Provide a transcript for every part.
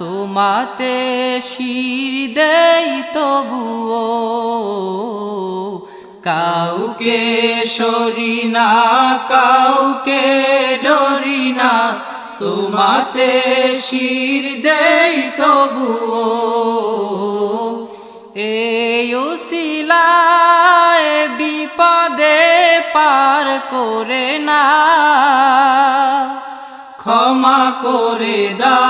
তোমাতে শির দেই তবুও। কাউকে সরি না, কাউকে ডরি না, তোমাতে শির দেই তবুও। এই শিলায় বিপদে পার করে না, ক্ষমা করে দাও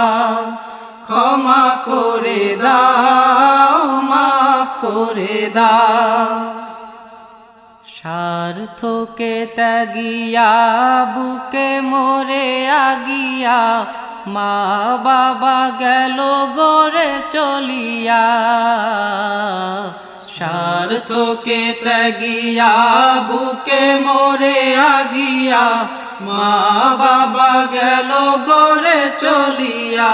স্বার্থ স্বার্থকে ত্যাগিয়া, বুকে মোরে আগিয়া, মা বাবা গেল গড়ে চলিয়া। স্বার্থকে ত্যাগিয়া, বুকে মোরে আগিয়া, মা বাবা গেল গড়ে চলিয়া।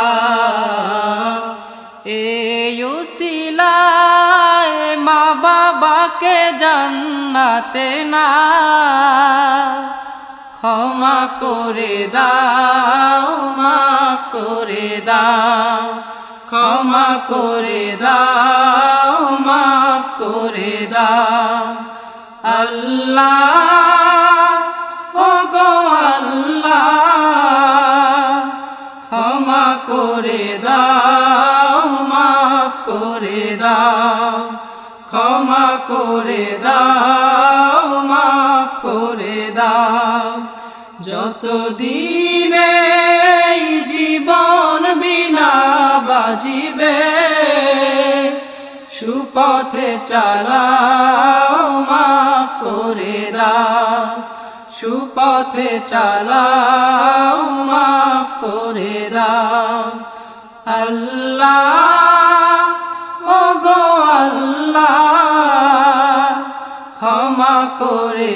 জান্নাতে না। ক্ষমা করে দাও, মাফ করে দাও। ক্ষমা করে দাও, মাফ করে দাও। আল্লাহ দিনে জীবন বিনা বাজিবে। সুপথে চালাও, মাফ করে দাও। সুপথে চালাও, মাফ করে আল্লাহ ও গো আল্লাহ, ক্ষমা করে